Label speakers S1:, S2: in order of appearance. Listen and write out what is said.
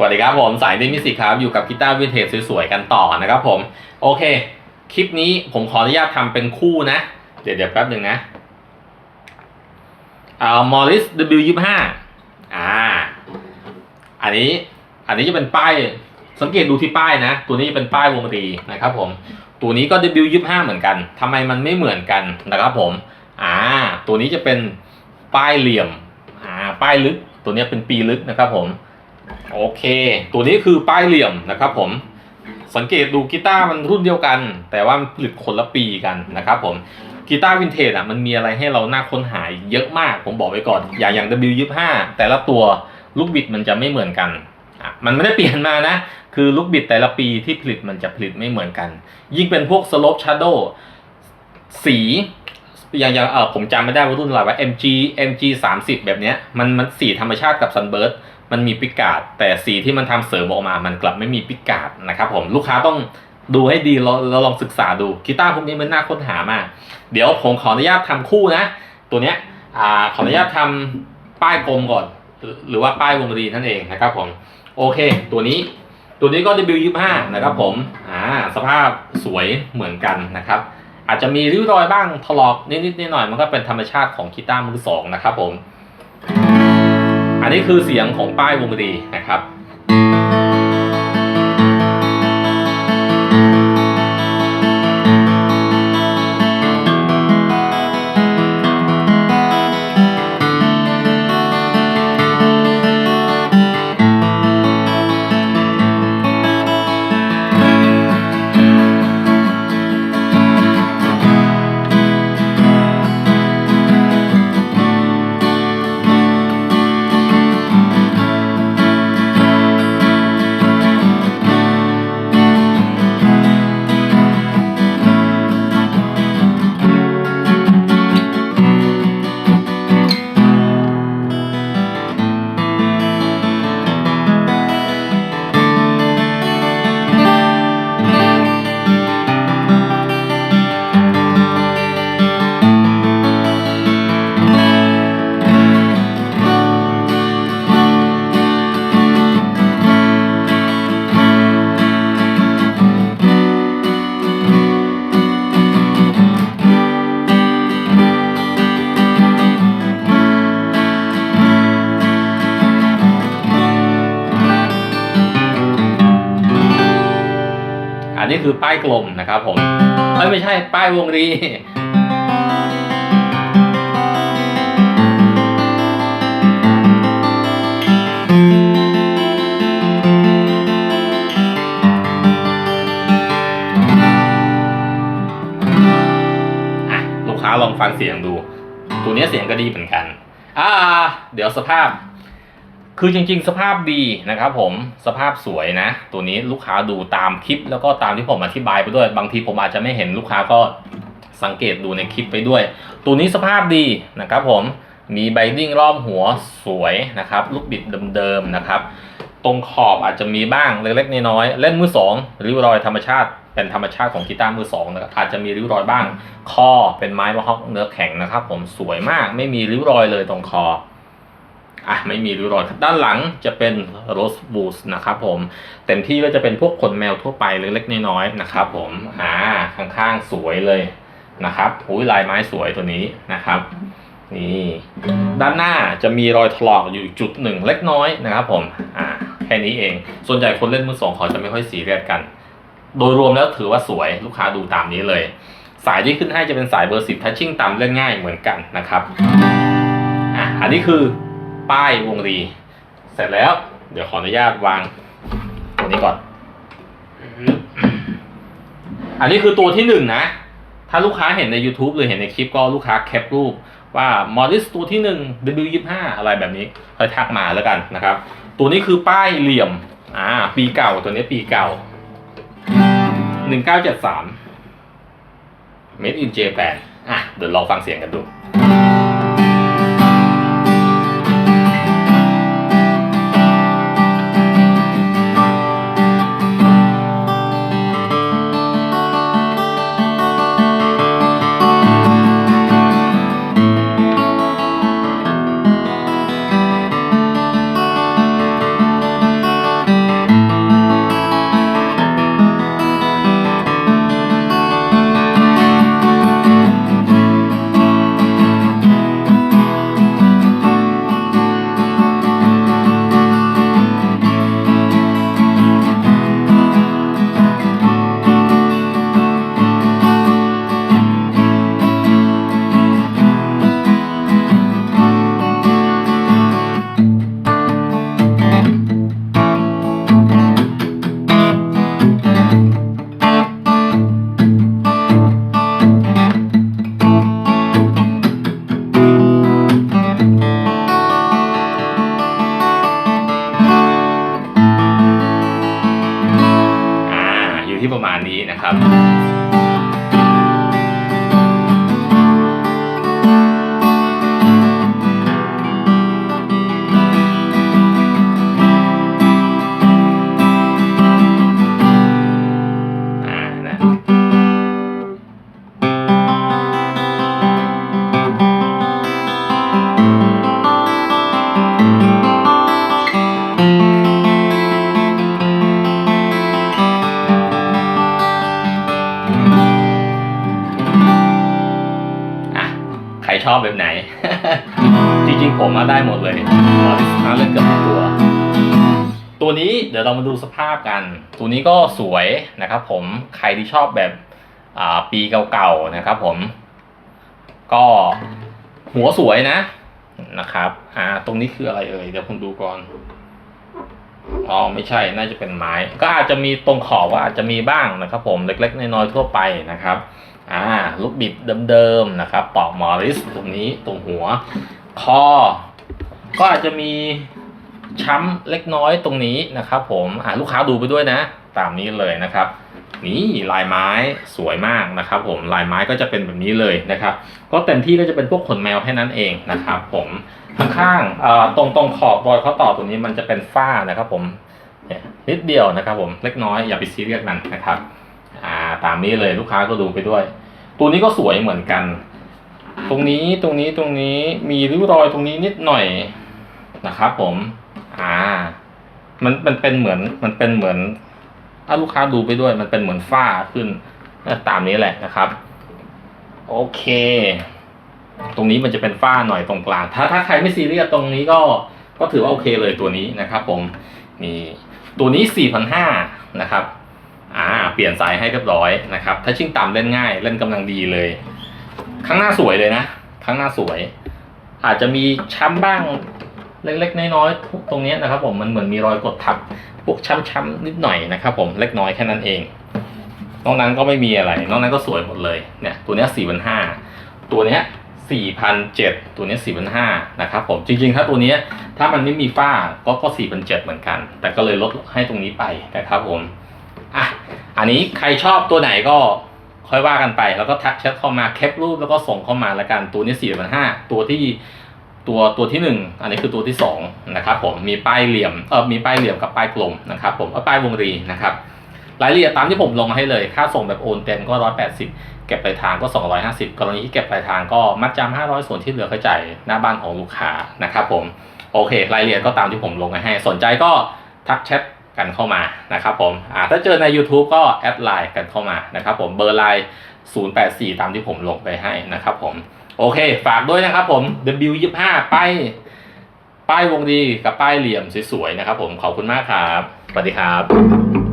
S1: สวัสดีครับผมสายดิมิสิกครับอยู่กับกีตาร์วินเทจสวยๆกันต่อนะครับผมโอเค คลิปนี้ผมขออนุญาตทำเป็นคู่นะ เดี๋ยวเดี๋ยวแป๊บหนึ่งนะเอามอริส W25 อ่า อันนี้อันนี้จะเป็นป้าย สังเกตดูที่ป้ายนะ ตัวนี้จะเป็นป้ายวงรีนะครับผมตัวนี้ก็ W25 เหมือนกันทำไมมันไม่เหมือนกันนะครับผมอ่าตัวนี้จะเป็นป้ายเหลี่ยมอ่าป้ายลึก ตัวนี้เป็นปีลึกนะครับผม โอเค ตัวนี้คือป้ายเหลี่ยมนะครับผมสังเกตดูกีตาร์มันรุ่นเดียวกัน แต่ว่ามันผลิตคนละปีกันนะครับผมกีตาร์วินเทจอะมันมีอะไรให้เราน่าค้นหาเยอะมาก ผมบอกไว้ก่อนอย่างอย่าง W25 แต่ละตัวลูกบิดมันจะไม่เหมือนกันอะมันไม่ได้เปลี่ยนมานะ คือลูกบิดแต่ละปีที่ผลิตมันจะผลิตไม่เหมือนกัน ยิ่งเป็นพวก slope shadow สีอย่างอย่างเออผมจำไม่ได้ว่ารุ่นอะไรว่า MG MG 30แบบเนี้ยมันมันสีธรรมชาติกับ Sunburst มันมีปิกาดแต่สีที่มันทำเสริมออกมา มันกลับไม่มีปิกาดนะครับผมลูกค้าต้องดูให้ดีแล้วแล้วลองศึกษาดูกีตาร์พวกนี้มันน่าค้นหามาก เดี๋ยวผมขออนุญาตทำคู่นะ ตัวเนี้ยขออนุญาตทำป้ายกลมก่อนหรือหรือว่าป้ายวงรีนั่นเองนะครับผมโอเค ตัวนี้ตัวนี้ก็ W25 นะครับผมอ่าสภาพสวยเหมือนกันนะครับอาจจะมีริ้วรอยบ้างถลอกนิดๆหน่อยๆมันก็เป็นธรรมชาติของกีตาร์มือสองนะครับผม อันนี้คือเสียงของป้ายวงดนตรีนะครับ นนี้คือป้ายกลมนะครับผมเอ้ยไม่ใช่ป้ายวงรีลูกค้าลองฟังเสียงดู ตัวนี้เสียงก็ดีเหมือนกัน อ่า เดี๋ยวสภาพ คือจริงๆ สภาพดีนะครับผมสภาพสวยนะ ตัวนี้ลูกค้าดูตามคลิป แล้วก็ตามที่ผมอธิบายไปด้วย บางทีผมอาจจะไม่เห็นลูกค้าก็สังเกตดูในคลิปไปด้วย ตัวนี้สภาพดีนะครับผมมีไบดิ้งรอบหัวสวยนะครับลูกบิดเดิมๆนะครับ ตรงขอบอาจจะมีบ้างเล็กๆน้อยๆเล่นมือสองริ้วรอยธรรมชาติเป็นธรรมชาติของกีตาร์มือสองนะครับอาจจะมีริ้วรอยบ้าง คอเป็นไม้มะฮอกเนื้อแข็งนะครับ ผมสวยมากไม่มีริ้วรอยเลยตรงคอ อะไม่มีริ้วรอยด้านหลังจะเป็นโรสบูสนะครับผมเต็มที่ก็จะเป็นพวกขนแมวทั่วไปเล็กๆน้อยๆนะครับผมอ่าข้างๆสวยเลยนะครับอุ้ยลายไม้สวยตัวนี้นะครับนี่ด้านหน้าจะมีรอยถลอกอยู่จุดหนึ่งเล็กน้อยนะครับผมอ่าแค่นี้เอง ส่วนใหญ่คนเล่นมือสองเขาจะไม่ค่อยสีเรียสกัน โดยรวมแล้วถือว่าสวยลูกค้าดูตามนี้เลย สายที่ขึ้นให้จะเป็นสายเบอร์สิบทัชชิ่งต่ำเล่นง่ายเหมือนกันนะครับอะอันนี้คือ ป้ายวงรี เสร็จแล้ว เดี๋ยวขออนุญาตวางตัวนี้ก่อน อันนี้คือตัวที่หนึ่งนะ ถ้าลูกค้าเห็นใน YouTube หรือเห็นในคลิปก็ลูกค้าแคปรูปว่ามอริสตัวที่หนึ่ง W25 อะไรแบบนี้ค่อยทักมาแล้วกันนะครับ ตัวนี้คือป้ายเหลี่ยม อ่า ปีเก่าตัวนี้ปีเก่า 1973 Made in Japan อะ เดี๋ยวลองฟังเสียงกันดู อบแบบไหน จริงๆผมมาได้หมดเลยมอริสมาเล่อนเกือบทุกตัว ตัวนี้เดี๋ยวเรามาดูสภาพกัน ตัวนี้ก็สวยนะครับผมใครที่ชอบแบบปีเก่าๆนะครับผม ก็หัวสวยนะนะครับอ่าตรงนี้คืออะไรเอ่ยเดี๋ยวผมดูก่อนอ๋อไม่ใช่น่าจะเป็นไม้ ก็อาจจะมีตรงขอบว่าอาจจะมีบ้างนะครับ ผมเล็ก ๆ น้อยๆทั่วไปนะครับ อ่าลูกบิดเดิมๆนะครับปอกมอริสตรงนี้ตรงหัว คอ ก็อาจจะมีช้ำเล็กน้อยตรงนี้นะครับ ผมอ่าลูกค้าดูไปด้วยนะ ตามนี้เลยนะครับ นี่ลายไม้สวยมากนะครับ ผมลายไม้ก็จะเป็นแบบนี้เลยนะครับ ก็เต็มที่ก็จะเป็นพวกขนแมวแค่นั้นเองนะครับ ผมข้างๆตรงตรงขอบรอยเข้อต่อตรงนี้มันจะเป็นฝ้านะครับ ผมนิดเดียวนะครับ ผมเล็กน้อยอย่าไปซีเรียสมันนะครับ อ่าตามนี้เลยลูกค้าก็ดูไปด้วย ตัวนี้ก็สวยเหมือนกัน ตรงนี้ตรงนี้ตรงนี้มีริ้วรอยตรงนี้นิดหน่อยนะครับผม อ่า มันมันเป็นเหมือนมันเป็นเหมือนถ้าลูกค้าดูไปด้วย มันเป็นเหมือนฝ้าขึ้นตามนี้แหละนะครับ โอเค ตรงนี้มันจะเป็นฝ้าหน่อยตรงกลาง ถ้าถ้าใครไม่ซีเรียสตรงนี้ก็ก็ถือว่าโอเคเลยตัวนี้นะครับ ผมนี่ตัวนี้4 5 0 0นะครับ อ่า เปลี่ยนสายให้เรียบร้อยนะครับถ้าชิ่งต่ำเล่นง่าย เล่นกำลังดีเลย ข้างหน้าสวยเลยนะ ข้างหน้าสวย อาจจะมีช้ำบ้างเล็กๆน้อยๆตรงนี้นะครับ ผมมันเหมือนมีรอยกดทับพวกช้ำๆนิดหน่อยนะครับ ผมเล็กน้อยแค่นั้นเองนอกนั้นก็ไม่มีอะไร นอกนั้นก็สวยหมดเลยเนี่ย ตัวนี้สี่พันห้าตัวนี้สี่พันเจ็ดตัวนี้สี่พันห้านะครับผมจริงๆถ้าตัวนี้ถ้ามันไม่มีฝ้าก็ก็สี่พันเจ็ดเหมือนกัน แต่ก็เลยลดให้ตรงนี้ไปนะครับผม อันนี้ใครชอบตัวไหนก็ค่อยว่ากันไป แล้วก็ทักแชทเข้ามาแคปรูปแล้วก็ส่งเข้ามาล้วกันตัวนี้สี่พันห้าตัวที่ตัวตัวที่หนึ่งอันนี้คือตัวที่สองนะครับผมมีป้ายเหลี่ยมเออมีป้ายเหลี่ยมกับป้ายกลมนะครับผมเอาป้ายวงรีนะครับรายละเอียดตามที่ผมลงให้เลย ค่าส่งแบบโอนเต็มก็ร้อยแปดสิบเก็บปลายทางก็ 250 กรณีที่เก็บปลายทางก็มัดจำ500 ส่วนที่เหลือค่อยจ่ายหน้าบ้านของลูกค้านะครับผมโอเค รายละเอียดก็ตามที่ผมลงให้ สนใจก็ทักแชท กันเข้ามานะครับผมอ่าถ้าเจอใน YouTube ก็แอดไลน์กันเข้ามานะครับผมเบอร์ไลน์084 ตามที่ผมลงไปให้นะครับผมโอเค ฝากด้วยนะครับผม W25 ป้ายป้ายวงดีกับป้ายเหลี่ยมสวยๆนะครับผมขอบคุณมากครับ สวัสดีครับ